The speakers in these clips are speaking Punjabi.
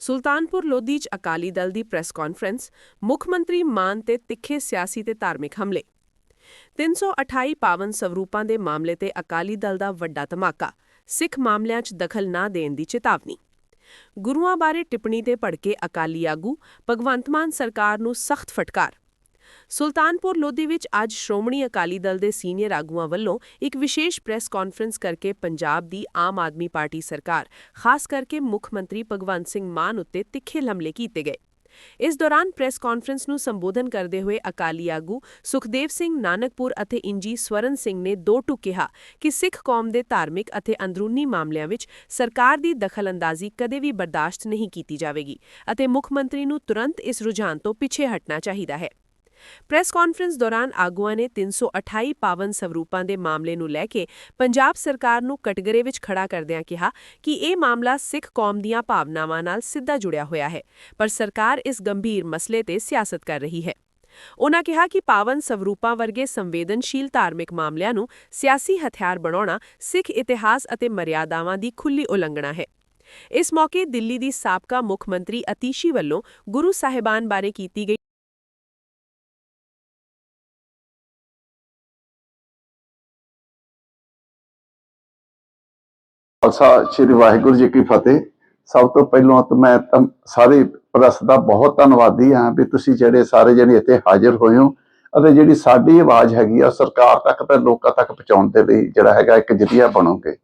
ਸੁਲਤਾਨਪੁਰ ਲੋਧੀ 'ਚ ਅਕਾਲੀ ਦਲ ਦੀ ਪ੍ਰੈਸ ਕਾਨਫਰੰਸ, ਮੁੱਖ ਮੰਤਰੀ ਮਾਨ ਤੇ ਤਿੱਖੇ ਸਿਆਸੀ ਤੇ ਧਾਰਮਿਕ ਹਮਲੇ। 328 ਪਾਵਨ ਸਵਰੂਪਾਂ ਦੇ ਮਾਮਲੇ ਤੇ ਅਕਾਲੀ ਦਲ ਦਾ ਵੱਡਾ ਧਮਾਕਾ, ਸਿੱਖ ਮਾਮਲਿਆਂ 'ਚ ਦਖਲ ਨਾ ਦੇਣ ਦੀ ਚੇਤਾਵਨੀ। ਗੁਰੂਆਂ ਬਾਰੇ ਟਿੱਪਣੀ ਤੇ ਭੜਕੇ ਅਕਾਲੀ ਆਗੂ ਭਗਵੰਤ ਮਾਨ ਸਰਕਾਰ ਨੂੰ ਸਖਤ ਫਟਕਾਰ। ਸੁਲਤਾਨਪੁਰ ਲੋਧੀ ਵਿੱਚ ਅੱਜ ਸ਼੍ਰੋਮਣੀ ਅਕਾਲੀ ਦਲ ਦੇ ਸੀਨੀਅਰ ਆਗੂਆਂ ਵੱਲੋਂ ਇੱਕ ਵਿਸ਼ੇਸ਼ ਪ੍ਰੈਸ ਕਾਨਫਰੰਸ ਕਰਕੇ ਪੰਜਾਬ ਦੀ ਆਮ ਆਦਮੀ ਪਾਰਟੀ ਸਰਕਾਰ, ਖਾਸ ਕਰਕੇ ਮੁੱਖ ਮੰਤਰੀ ਭਗਵੰਤ ਸਿੰਘ ਮਾਨ ਉੱਤੇ ਤਿੱਖੇ ਹਮਲੇ ਕੀਤੇ ਗਏ। ਇਸ ਦੌਰਾਨ ਪ੍ਰੈਸ ਕਾਨਫਰੰਸ ਨੂੰ ਸੰਬੋਧਨ ਕਰਦੇ ਹੋਏ ਅਕਾਲੀ ਆਗੂ ਸੁਖਦੇਵ ਸਿੰਘ ਨਾਨਕਪੁਰ ਅਤੇ ਇੰਜੀ ਸਵਰਨ ਸਿੰਘ ਨੇ ਦੋ ਟੁਕ ਕਿਹਾ ਕਿ ਸਿੱਖ ਕੌਮ ਦੇ ਧਾਰਮਿਕ ਅਤੇ ਅੰਦਰੂਨੀ ਮਾਮਲਿਆਂ ਵਿੱਚ ਸਰਕਾਰ ਦੀ ਦਖਲਅੰਦਾਜ਼ੀ ਕਦੇ ਵੀ ਬਰਦਾਸ਼ਤ ਨਹੀਂ ਕੀਤੀ ਜਾਵੇਗੀ ਅਤੇ ਮੁੱਖ ਮੰਤਰੀ ਨੂੰ ਤੁਰੰਤ ਇਸ ਰੁਝਾਨ ਤੋਂ ਪਿੱਛੇ ਹਟਣਾ ਚਾਹੀਦਾ ਹੈ। ਪ੍ਰੈਸ ਕਾਨਫਰੰਸ ਦੌਰਾਨ ਆਗੂਆਂ ਨੇ 328 ਪਾਵਨ ਸਵਰੂਪਾਂ ਦੇ ਮਾਮਲੇ ਨੂੰ ਲੈ ਕੇ ਪੰਜਾਬ ਸਰਕਾਰ ਨੂੰ ਕਟਗਰੇ ਵਿੱਚ ਖੜਾ ਕਰਦਿਆਂ ਕਿਹਾ ਕਿ ਇਹ ਮਾਮਲਾ ਸਿੱਖ ਕੌਮ ਦੀਆਂ ਭਾਵਨਾਵਾਂ ਨਾਲ ਸਿੱਧਾ ਜੁੜਿਆ ਹੋਇਆ ਹੈ, ਪਰ ਸਰਕਾਰ ਇਸ ਗੰਭੀਰ ਮਸਲੇ ਤੇ ਸਿਆਸਤ ਕਰ ਰਹੀ ਹੈ। ਉਨ੍ਹਾਂ ਕਿਹਾ ਕਿ ਪਾਵਨ ਸਵਰੂਪਾਂ ਵਰਗੇ ਸੰਵੇਦਨਸ਼ੀਲ ਧਾਰਮਿਕ ਮਾਮਲਿਆਂ ਨੂੰ ਸਿਆਸੀ ਹਥਿਆਰ ਬਣਾਉਣਾ ਸਿੱਖ ਇਤਿਹਾਸ ਅਤੇ ਮਰਿਆਦਾਵਾਂ ਦੀ ਖੁੱਲੀ ਉਲੰਘਣਾ ਹੈ। ਇਸ ਮੌਕੇ ਦਿੱਲੀ ਦੀ ਸਾਬਕਾ ਮੁੱਖ ਮੰਤਰੀ ਅਤੀਸ਼ੀ ਵੱਲੋਂ ਗੁਰੂ ਸਾਹਿਬਾਨ ਬਾਰੇ ਕੀਤੀ ਗਈ ਖਾਲਸਾ, ਸ੍ਰੀ ਵਾਹਿਗੁਰੂ ਜੀ ਕੀ ਫਤਿਹ। ਸਭ ਤੋਂ ਪਹਿਲਾਂ ਤਾਂ ਮੈਂ ਸਾਰੇ ਪ੍ਰੈਸ ਦਾ ਬਹੁਤ ਧੰਨਵਾਦੀ ਹਾਂ ਵੀ ਤੁਸੀਂ ਜਿਹੜੇ ਸਾਰੇ ਜਣੇ ਇੱਥੇ ਹਾਜ਼ਰ ਹੋਏ ਹੋ ਅਤੇ ਜਿਹੜੀ ਸਾਡੀ ਆਵਾਜ਼ ਹੈਗੀ ਆ, ਸਰਕਾਰ ਤੱਕ ਤੇ ਲੋਕਾਂ ਤੱਕ ਪਹੁੰਚਾਉਣ ਦੇ ਲਈ ਜਿਹੜਾ ਹੈਗਾ ਇੱਕ ਜਰੀਆ ਬਣੋਗੇ।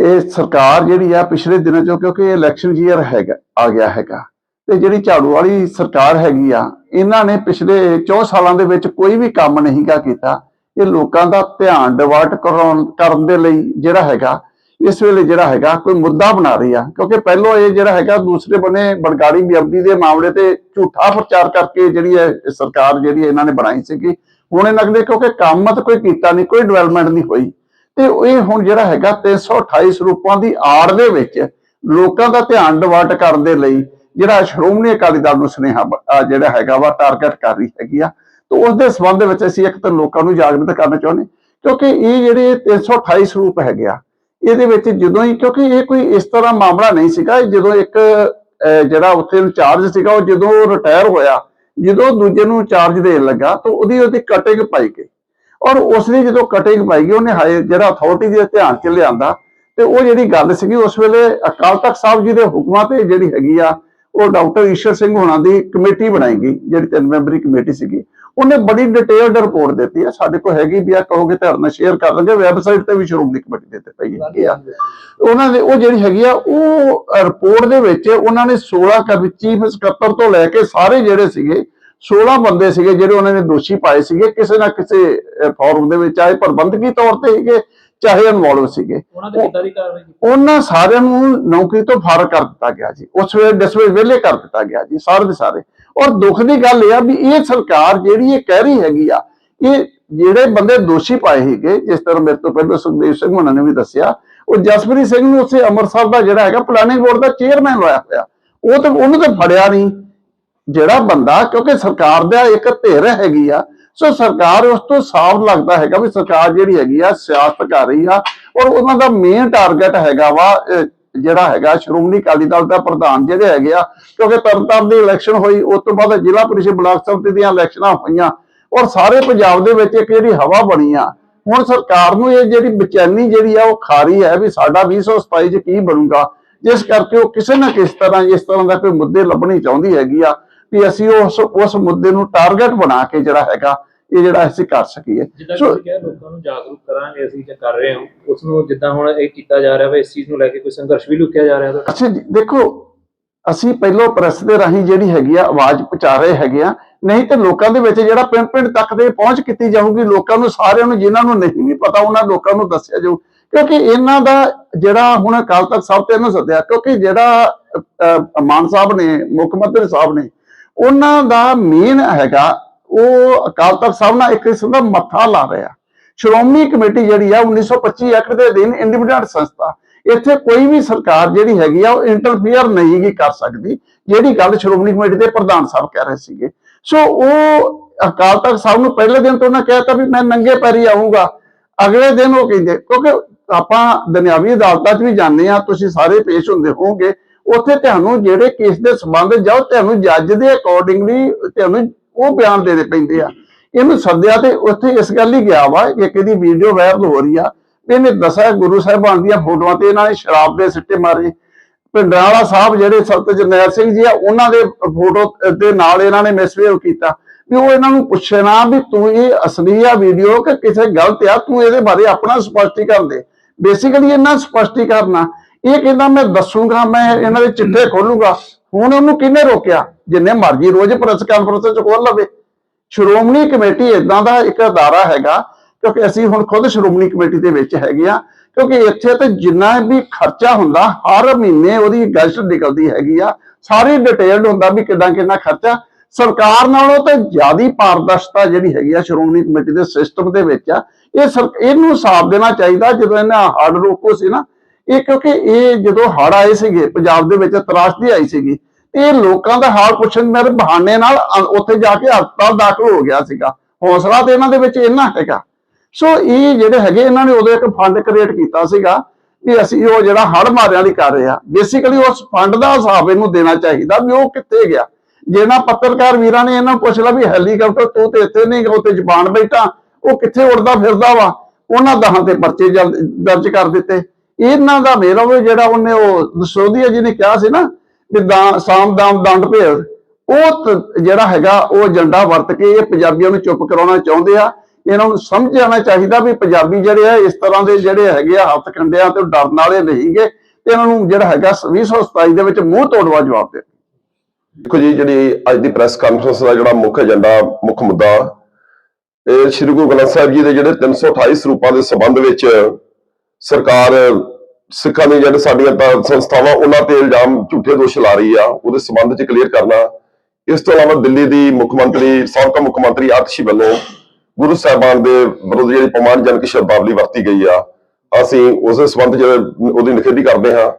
ਇਹ ਸਰਕਾਰ ਜਿਹੜੀ ਆ ਪਿਛਲੇ ਦਿਨਾਂ ਚੋਂ, ਕਿਉਂਕਿ ਇਲੈਕਸ਼ਨ ਈਅਰ ਹੈਗਾ, ਆ ਗਿਆ ਹੈਗਾ, ਤੇ ਜਿਹੜੀ ਝਾੜੂ ਵਾਲੀ ਸਰਕਾਰ ਹੈਗੀ ਆ, ਇਹਨਾਂ ਨੇ ਪਿਛਲੇ 4 ਸਾਲਾਂ ਦੇ ਵਿੱਚ ਕੋਈ ਵੀ ਕੰਮ ਨਹੀਂ ਕੀਤਾ। ਇਹ ਲੋਕਾਂ ਦਾ ਧਿਆਨ ਡਿਵਰਟ ਕਰਾਉਣ, ਕਰਨ ਦੇ ਲਈ ਜਿਹੜਾ ਹੈਗਾ ਇਸ ਵੇਲੇ ਜਿਹੜਾ ਹੈਗਾ ਕੋਈ ਮੁੱਦਾ ਬਣਾ ਰਹੀ ਆ, ਕਿਉਂਕਿ ਪਹਿਲਾਂ ਇਹ ਜਿਹੜਾ ਹੈਗਾ ਦੂਸਰੇ ਬੰਨੇ ਬੜਗਾੜੀ ਬਿਆਬਦੀ ਦੇ ਮਾਮਲੇ ਤੇ ਝੂਠਾ ਪ੍ਰਚਾਰ ਕਰਕੇ ਜਿਹੜੀ ਹੈ ਸਰਕਾਰ ਜਿਹੜੀ ਇਹਨਾਂ ਨੇ ਬਣਾਈ ਸੀਗੀ, ਹੁਣ ਇਹ ਲੱਗਦੇ ਕਿਉਂਕਿ ਕੰਮ ਤਾਂ ਕੋਈ ਕੀਤਾ ਨਹੀਂ, ਕੋਈ ਡਿਵੈਲਪਮੈਂਟ ਨਹੀਂ ਹੋਈ। ਤੇ ਇਹ ਹੁਣ ਜਿਹੜਾ ਹੈਗਾ 328 ਸਰੂਪਾਂ ਦੀ ਆੜ ਦੇ ਵਿੱਚ ਲੋਕਾਂ ਦਾ ਧਿਆਨ ਡਿਵਰਟ ਕਰਨ ਦੇ ਲਈ ਜਿਹੜਾ ਸ਼੍ਰੋਮਣੀ ਅਕਾਲੀ ਦਲ ਨੂੰ ਸੁਨੇਹਾ ਜਿਹੜਾ ਹੈਗਾ ਵਾ ਟਾਰਗੇਟ ਕਰ ਰਹੀ ਹੈਗੀ ਆ। ਤਾਂ ਉਸ ਦੇ ਸੰਬੰਧ ਵਿੱਚ ਅਸੀਂ ਇੱਕ ਤਾਂ ਲੋਕਾਂ ਨੂੰ ਜਾਗਰੂਕ ਕਰਨਾ ਚਾਹੁੰਦੇ ਕਿਉਂਕਿ ਇਹ ਜਿਹੜੇ 328 ਸਰੂਪ ਹੈਗੇ ਆ ਇਹਦੇ ਵਿੱਚ ਜਦੋਂ ਹੀ, ਕਿਉਂਕਿ ਇਹ ਕੋਈ ਇਸ ਤਰ੍ਹਾਂ ਮਾਮਲਾ ਨਹੀਂ ਸੀਗਾ, ਜਦੋਂ ਇੱਕ ਜਿਹੜਾ ਉੱਥੇ ਇੰਚਾਰਜ ਸੀਗਾ, ਉਹ ਜਦੋਂ ਰਿਟਾਇਰ ਹੋਇਆ, ਜਦੋਂ ਦੂਜੇ ਨੂੰ ਚਾਰਜ ਦੇਣ ਲੱਗਾ, ਤਾਂ ਉਹਦੀ ਉਹਦੀ ਕਟਿੰਗ ਪਾਈ ਗਈ। ਔਰ ਉਸ ਦੀ ਜਦੋਂ ਕਟਿੰਗ ਪਾਈ ਗਈ, ਉਹਨੇ ਹਾਈ ਜਿਹੜਾ ਅਥਾਰਟੀ ਦੇ ਧਿਆਨ ਚ ਲਿਆਂਦਾ, ਤੇ ਉਹ ਜਿਹੜੀ ਗੱਲ ਸੀਗੀ, ਉਸ ਵੇਲੇ ਅਕਾਲ ਤਖਤ ਸਾਹਿਬ ਜੀ ਦੇ ਹੁਕਮਾਂ ਤੇ ਜਿਹੜੀ ਹੈਗੀ ਆ ਉਹ ਡਾਕਟਰ ਈਸ਼ਰ ਸਿੰਘ ਹੋਣਾ ਦੀ ਕਮੇਟੀ ਬਣਾਈ ਜਿਹੜੀ ਤਿੰਨ ਮੈਂਬਰੀ ਕਮੇਟੀ ਸੀਗੀ, ਉਹਨੇ ਬੜੀ ਡਿਟੇਲਡ ਰਿਪੋਰਟ ਦਿੱਤੀ ਆ। ਸਾਡੇ ਕੋਲ ਹੈਗੀ ਵੀ ਆ, ਕਹੋਗੇ ਤਾਂ ਨਾਲ ਸ਼ੇਅਰ ਕਰ ਦਾਂਗੇ ਵੈਬਸਾਈਟ ਤੇ ਵੀ ਸ਼੍ਰੋਮਣੀ ਕਮੇਟੀ ਦੇ ਤੇ ਪਈ ਹੈਗੀ ਉਹਨਾਂ ਦੇ, ਉਹ ਜਿਹੜੀ ਹੈਗੀ ਆ, ਉਹ ਰਿਪੋਰਟ ਦੇ ਵਿੱਚ ਉਹਨਾਂ ਨੇ 16 ਕਰ ਚੀਫ ਸਕੱਤਰ ਤੋਂ ਲੈ ਕੇ ਸਾਰੇ ਜਿਹੜੇ ਸੀਗੇ 16 ਬੰਦੇ ਸੀਗੇ ਜਿਹੜੇ ਉਹਨਾਂ ਨੇ ਦੋਸ਼ੀ ਪਾਏ ਸੀਗੇ, ਕਿਸੇ ਨਾ ਕਿਸੇ ਫੋਰਮ ਦੇ ਵਿੱਚ ਆਏ, ਪ੍ਰਬੰਧਕੀ ਤੌਰ ਤੇ ਸੀਗੇ। ਚਾਹੇ ਇਨਵੋਲਵ ਸੀਗੇ। ਉਹਨਾਂ ਤੇ ਕਿੱਦਾਂ ਦੀ ਕਾਰਵਾਈ ਕੀਤੀ। ਉਹਨਾਂ ਸਾਰਿਆਂ ਨੂੰ ਨੌਕਰੀ ਤੋਂ ਫਾਰਗ ਕਰ ਦਿੱਤਾ ਗਿਆ ਜੀ। ਉਸ ਵੇਲੇ ਡਿਸਮਿਸ ਵਿਹਲੇ ਕਰ ਦਿੱਤਾ ਗਿਆ ਜੀ ਸਾਰੇ ਦੇ ਸਾਰੇ। ਔਰ ਦੁੱਖ ਦੀ ਗੱਲ ਇਹ ਆ ਵੀ ਇਹ ਸਰਕਾਰ ਜਿਹੜੀ ਇਹ ਕਹਿ ਰਹੀ ਹੈਗੀ ਆ ਇਹ ਜਿਹੜੇ ਬੰਦੇ ਦੋਸ਼ੀ ਪਾਏ ਸੀਗੇ ਜਿਸ ਤਰ੍ਹਾਂ ਮੇਰੇ ਤੋਂ ਪਹਿਲਾਂ ਸੁਖਦੇਵ ਸਿੰਘ ਉਹਨਾਂ ਨੇ ਵੀ ਦੱਸਿਆ ਉਹ ਜਸਪ੍ਰੀਤ ਸਿੰਘ ਨੂੰ ਉੱਥੇ ਅੰਮ੍ਰਿਤਸਰ ਦਾ ਜਿਹੜਾ ਹੈਗਾ ਪਲੈਨਿੰਗ ਬੋਰਡ ਦਾ ਚੇਅਰਮੈਨ ਲਾਇਆ ਹੋਇਆ। ਉਹ ਤਾਂ ਉਹਨੂੰ ਤਾਂ ਫੜਿਆ ਨਹੀਂ ਜਿਹੜਾ ਬੰਦਾ ਕਿਉਂਕਿ ਸਰਕਾਰ ਦਾ ਇੱਕ ਧਿਰ ਹੈਗੀ ਆ ਸੋ ਸਰਕਾਰ ਉਸ ਤੋਂ ਸਾਫ਼ ਲੱਗਦਾ ਹੈਗਾ ਵੀ ਸਰਕਾਰ ਜਿਹੜੀ ਹੈਗੀ ਆ, ਸਿਆਸਤ ਕਰ ਰਹੀ ਆ ਔਰ ਉਹਨਾਂ ਦਾ ਮੇਨ ਟਾਰਗੇਟ ਹੈਗਾ ਵਾ ਜਿਹੜਾ ਹੈਗਾ, ਸ਼੍ਰੋਮਣੀ ਅਕਾਲੀ ਦਲ ਦਾ ਪ੍ਰਧਾਨ ਜਿਹੜੇ ਹੈਗੇ ਆ, ਕਿਉਂਕਿ ਤਰਨਤਾਰਨ ਦੀ ਇਲੈਕਸ਼ਨ ਹੋਈ, ਉਸ ਤੋਂ ਬਾਅਦ ਜ਼ਿਲ੍ਹਾ ਪਰਿਸ਼ਦ ਬਲਾਕ ਸੰਮਤੀ ਦੀਆਂ ਇਲੈਕਸ਼ਨਾਂ ਹੋਈਆਂ ਔਰ ਸਾਰੇ ਪੰਜਾਬ ਦੇ ਵਿੱਚ ਇੱਕ ਜਿਹੜੀ ਹਵਾ ਬਣੀ ਆ। ਹੁਣ ਸਰਕਾਰ ਨੂੰ ਇਹ ਜਿਹੜੀ ਬੇਚੈਨੀ ਜਿਹੜੀ ਆ, ਉਹ ਖਾਰੀ ਹੈ ਵੀ ਸਾਡਾ 2027 ਚ ਕੀ ਬਣੂਗਾ, ਜਿਸ ਕਰਕੇ ਉਹ ਕਿਸੇ ਨਾ ਕਿਸੇ ਤਰ੍ਹਾਂ ਇਸ ਤਰ੍ਹਾਂ ਦਾ ਕੋਈ ਮੁੱਦੇ ਲੱਭਣੀ ਚਾਹੁੰਦੀ ਹੈਗੀ ਆ। ਵੀ ਅਸੀਂ ਉਸ ਉਸ ਮੁੱਦੇ ਨੂੰ ਟਾਰਗੇਟ ਬਣਾ ਕੇ ਜਿਹੜਾ ਹੈਗਾ ਇਹ ਜਿਹੜਾ ਅਸੀਂ ਕਰ ਸਕੀਏ। ਸੋ ਲੋਕਾਂ ਨੂੰ ਜਾਗਰੂਕ ਕਰਾਂਗੇ ਅਸੀਂ ਜੇ ਕਰ ਰਹੇ ਹਾਂ। ਉਸ ਨੂੰ ਜਿੱਦਾਂ ਹੁਣ ਇਹ ਕੀਤਾ ਜਾ ਰਿਹਾ ਵਾ ਇਸ ਚੀਜ਼ ਨੂੰ ਲੈ ਕੇ ਕੋਈ ਸੰਘਰਸ਼ ਵੀ ਲੁਕਿਆ ਜਾ ਰਿਹਾ ਅੱਛਾ ਜੀ ਦੇਖੋ ਅਸੀਂ ਪਹਿਲਾਂ ਪ੍ਰੈਸ ਦੇ ਰਾਹੀਂ ਜਿਹੜੀ ਹੈਗੀ ਆ ਆਵਾਜ਼ ਪਹੁੰਚਾ ਰਹੇ ਹੈਗੇ ਆ। ਨਹੀਂ ਤੇ ਲੋਕਾਂ ਦੇ ਵਿੱਚ ਜਿਹੜਾ ਪਿੰਡ ਪਿੰਡ ਤੱਕ ਦੇ ਪਹੁੰਚ ਕੀਤੀ ਜਾਊਗੀ ਲੋਕਾਂ ਨੂੰ ਸਾਰਿਆਂ ਨੂੰ ਜਿਨ੍ਹਾਂ ਨੂੰ ਨਹੀਂ ਵੀ ਪਤਾ ਉਹਨਾਂ ਲੋਕਾਂ ਨੂੰ ਦੱਸਿਆ ਜਾਊ। ਕਿਉਂਕਿ ਇਹਨਾਂ ਦਾ ਜਿਹੜਾ ਹੁਣ ਅਕਾਲ ਤਖਤ ਸਾਹਿਬ ਤੇ ਇਹਨੂੰ ਸੱਦਿਆ ਕਿਉਂਕਿ ਜਿਹੜਾ ਮਾਨ ਸਾਹਿਬ ਨੇ ਮੁੱਖ ਮੰਤਰੀ ਸਾਹਿਬ ਨੇ ਉਹਨਾਂ ਦਾ ਮੇਨ ਹੈਗਾ, ਉਹ ਅਕਾਲ ਤਖਤ ਸਾਹਿਬ ਨਾਲ ਇੱਕ ਕਿਸਮ ਦਾ ਮੱਥਾ ਲਾ ਰਿਹਾ। ਸ਼੍ਰੋਮਣੀ ਕਮੇਟੀ ਜਿਹੜੀ ਆ 1925 ਐਕਟ ਦੇ ਅਧੀਨ ਇੰਡੀਪੈਂਡੈਂਟ ਸੰਸਥਾ। ਇੱਥੇ ਕੋਈ ਵੀ ਸਰਕਾਰ ਜਿਹੜੀ ਹੈਗੀ ਆ, ਉਹ ਇੰਟਰਫੀਅਰ ਨਹੀਂ ਕਰ ਸਕਦੀ, ਜਿਹੜੀ ਗੱਲ ਸ਼੍ਰੋਮਣੀ ਕਮੇਟੀ ਦੇ ਪ੍ਰਧਾਨ ਸਾਹਿਬ ਕਹਿ ਰਹੇ ਸੀਗੇ। ਸੋ ਉਹ ਅਕਾਲ ਤਖਤ ਸਾਹਿਬ ਨੂੰ ਪਹਿਲੇ ਦਿਨ ਤੋਂ ਉਹਨਾਂ ਕਹਿਤਾ ਵੀ ਮੈਂ ਨੰਗੇ ਪੈਰੀ ਆਉਂਗਾ ਅਗਲੇ ਦਿਨ ਉਹ ਕਹਿੰਦੇ, ਕਿਉਂਕਿ ਆਪਾਂ ਦੁਨਿਆਵੀ ਅਦਾਲਤਾਂ 'ਚ ਵੀ ਜਾਂਦੇ ਆ ਤੁਸੀਂ ਸਾਰੇ ਪੇਸ਼ ਹੁੰਦੇ ਹੋਵੋਗੇ। ਉੱਥੇ ਤੁਹਾਨੂੰ ਜਿਹੜੇ ਕੇਸ ਦੇ ਸੰਬੰਧ ਜਾਓ ਤੁਹਾਨੂੰ ਜੱਜ ਦੇ ਅਕੋਰਡਿੰਗਲੀ ਤੁਹਾਨੂੰ ਉਹ ਬਿਆਨ ਦੇਣੇ ਪੈਂਦੇ ਆ। ਇਹਨੂੰ ਸੱਦਿਆ ਤੇ ਉੱਥੇ ਇਸ ਗੱਲ ਹੀ ਗਿਆ ਵਾ ਕਿ ਇਹਦੀ ਵੀਡੀਓ ਵਾਇਰਲ ਹੋ ਰਹੀ ਆ। ਇਹਨੇ ਦੱਸਿਆ ਗੁਰੂ ਸਾਹਿਬਾਨ ਦੀਆਂ ਫੋਟੋਆਂ ਤੇ ਇਹਨਾਂ ਨੇ ਸ਼ਰਾਬ ਦੇ ਸਿੱਟੇ ਮਾਰੇ। ਪਿੰਡਰਾਲਾ ਸਾਹਿਬ ਜਿਹੜੇ ਸੰਤ ਜਰਨੈਲ ਸਿੰਘ ਜੀ ਆ, ਉਹਨਾਂ ਦੇ ਫੋਟੋ ਦੇ ਨਾਲ ਇਹਨਾਂ ਨੇ ਮਿਸਬਿਹੇਵ ਕੀਤਾ। ਵੀ ਉਹ ਇਹਨਾਂ ਨੂੰ ਪੁੱਛਣਾ ਵੀ ਤੂੰ ਇਹ ਅਸਲੀ ਆ ਵੀਡੀਓ ਕਿ ਕਿਸੇ ਗਲਤ ਆ? ਤੂੰ ਇਹਦੇ ਬਾਰੇ ਆਪਣਾ ਸਪਸ਼ਟੀਕਰਨ ਦੇ। ਬੇਸਿਕਲੀ ਇਹਨਾਂ ਸਪਸ਼ਟੀਕਰਨ ਆ ਇਹ ਕਹਿੰਦਾ ਮੈਂ ਦੱਸੂਗਾ, ਮੈਂ ਇਹਨਾਂ ਦੇ ਚਿੱਠੇ ਖੋਲੂਗਾ। ਹੁਣ ਉਹਨੂੰ ਕਿਹਨੇ ਰੋਕਿਆ? ਜਿੰਨੇ ਮਰਜ਼ੀ ਰੋਜ਼ ਪ੍ਰੈਸ ਕਾਨਫਰੰਸ ਚ ਖੋਲ ਲਵੇ। ਸ਼੍ਰੋਮਣੀ ਕਮੇਟੀ ਇਦਾਂ ਦਾ ਇੱਕ ਅਦਾਰਾ ਹੈਗਾ, ਕਿਉਂਕਿ ਅਸੀਂ ਹੁਣ ਖੁਦ ਸ਼੍ਰੋਮਣੀ ਕਮੇਟੀ ਦੇ ਵਿੱਚ ਹੈਗੇ ਆ ਕਿਉਂਕਿ ਇੱਥੇ ਤੇ ਜਿੰਨਾ ਵੀ ਖਰਚਾ ਹੁੰਦਾ, ਹਰ ਮਹੀਨੇ ਉਹਦੀ ਗਜ਼ਟ ਨਿਕਲਦੀ ਹੈਗੀ ਆ। ਸਾਰੀ ਡਿਟੇਲਡ ਹੁੰਦਾ ਵੀ ਕਿੰਨਾ ਕਿੰਨਾ ਖਰਚਾ। ਸਰਕਾਰ ਨਾਲੋਂ ਤੇ ਜ਼ਿਆਦੀ ਪਾਰਦਰਸ਼ਤਾ ਜਿਹੜੀ ਹੈਗੀ ਆ ਸ਼੍ਰੋਮਣੀ ਕਮੇਟੀ ਦੇ ਸਿਸਟਮ ਦੇ ਵਿੱਚ ਆ। ਇਹ ਸਰ, ਇਹਨੂੰ ਸਾਫ਼ ਦੇਣਾ ਚਾਹੀਦਾ, ਜਦੋਂ ਇਹਨਾਂ ਹੜ ਰੋਕੋ ਸੀ ਨਾ ਇਹ ਕਿਉਂਕਿ ਇਹ ਜਦੋਂ ਹੜ ਆਏ ਸੀਗੇ, ਪੰਜਾਬ ਦੇ ਵਿੱਚ ਤਰਾਸ਼ਦੀ ਆਈ ਸੀਗੀ ਇਹ ਲੋਕਾਂ ਦਾ ਹਾਲ ਪੁੱਛਣ ਮੇਰੇ ਬਹਾਨੇ ਨਾਲ ਉੱਥੇ ਜਾ ਕੇ ਹਸਪਤਾਲ ਦਾਖਲ ਹੋ ਗਿਆ ਸੀਗਾ। ਹੌਸਲਾ ਤੇ ਇਹਨਾਂ ਦੇ ਵਿੱਚ ਇੰਨਾ ਹੈਗਾ। ਸੋ ਇਹ ਜਿਹੜੇ ਹੈਗੇ, ਇਹਨਾਂ ਨੇ ਉਦੋਂ ਇੱਕ ਫੰਡ ਕ੍ਰੀਏਟ ਕੀਤਾ ਸੀਗਾ ਵੀ ਅਸੀਂ ਉਹ ਜਿਹੜਾ ਹੜ ਮਾਰਿਆਂ ਦੀ ਕਰ ਰਹੇ ਆ ਬੇਸਿਕਲੀ ਉਸ ਫੰਡ ਦਾ ਹਿਸਾਬ ਇਹਨੂੰ ਦੇਣਾ ਚਾਹੀਦਾ ਵੀ ਉਹ ਕਿੱਥੇ ਗਿਆ। ਜਿਹਨਾਂ ਪੱਤਰਕਾਰ ਵੀਰਾਂ ਨੇ ਇਹਨਾਂ ਨੂੰ ਪੁੱਛ ਲਿਆ ਵੀ ਹੈਲੀਕਾਪਟਰ ਤੂੰ ਤੇ ਇੱਥੇ ਨਹੀਂ ਉੱਥੇ ਜਪਾਨ ਬੈਠਾ, ਉਹ ਕਿੱਥੇ ਉੜਦਾ ਫਿਰਦਾ ਵਾ? ਉਹਨਾਂ ਦਹਾਂ ਤੇ ਪਰਚੇ ਦਰਜ ਕਰ ਦਿੱਤੇ। ਇਹਨਾਂ ਦਾ ਮੇਰਾ ਉਹ ਜਿਹੜਾ ਉਹਨੇ ਉਹ ਦਸੋਦੀਆ ਜੀ ਨੇ ਕਿਹਾ ਸੀ ਨਾ ਵੀ ਸਾਮ ਦਾਮ ਦੰਡ ਭੇਦ, ਉਹ ਜਿਹੜਾ ਹੈਗਾ ਉਹ ਏਜੰਡਾ ਵਰਤ ਕੇ ਇਹ ਪੰਜਾਬੀਆਂ ਨੂੰ ਚੁੱਪ ਕਰਾਉਣਾ ਚਾਹੁੰਦੇ ਆ। ਇਹਨਾਂ ਨੂੰ ਸਮਝ ਆਉਣਾ ਚਾਹੀਦਾ ਵੀ ਪੰਜਾਬੀ ਜਿਹੜੇ ਆ, ਇਸ ਤਰ੍ਹਾਂ ਦੇ ਜਿਹੜੇ ਹੈਗੇ ਆ ਹੱਥ ਕੰਡਿਆਂ ਤੇ ਡਰਨ ਵਾਲੇ ਨਹੀਂਗੇ ਤੇ ਇਹਨਾਂ ਨੂੰ ਜਿਹੜਾ ਹੈਗਾ 2027 ਦੇ ਵਿੱਚ ਮੂੰਹ ਤੋੜਵਾ ਜਵਾਬ ਦੇ। ਦੇਖੋ ਜੀ, ਜਿਹੜੀ ਅੱਜ ਦੀ ਪ੍ਰੈਸ ਕਾਨਫਰੰਸ ਦਾ ਜਿਹੜਾ ਮੁੱਖ ਏਜੰਡਾ, ਮੁੱਖ ਮੁੱਦਾ, ਇਹ ਸ੍ਰੀ ਗੁਰੂ ਗ੍ਰੰਥ ਸਾਹਿਬ ਜੀ ਦੇ ਜਿਹੜੇ 328 ਸਰੂਪਾਂ ਦੇ ਸੰਬੰਧ ਵਿੱਚ ਸਰਕਾਰ, ਸਿੱਖਾਂ ਦੀ ਜਿਹੜੇ ਸਾਡੀਆਂ ਤਾਂ ਸੰਸਥਾਵਾਂ, ਉਹਨਾਂ ਤੇ ਇਲਜ਼ਾਮ ਝੂਠੇ ਦੋਸ਼ ਲਾ ਰਹੀ ਆ, ਉਹਦੇ ਸੰਬੰਧ ਚ ਕਲੀਅਰ ਕਰਨਾ। ਇਸ ਤੋਂ ਇਲਾਵਾ ਦਿੱਲੀ ਦੀ ਮੁੱਖ ਮੰਤਰੀ, ਸਾਬਕਾ ਮੁੱਖ ਮੰਤਰੀ ਆਤਸ਼ੀ ਵੱਲੋਂ ਗੁਰੂ ਸਾਹਿਬਾਨ ਦੇ ਵਿਰੁੱਧ ਜਿਹੜੀ ਪਮਾਨਜਨਕ ਸ਼ਬਦਾਵਲੀ ਵਰਤੀ ਗਈ ਆ, ਅਸੀਂ ਉਸੇ ਸੰਬੰਧ ਚ ਉਹਦੀ ਨਿਖੇਧੀ ਕਰਦੇ ਹਾਂ।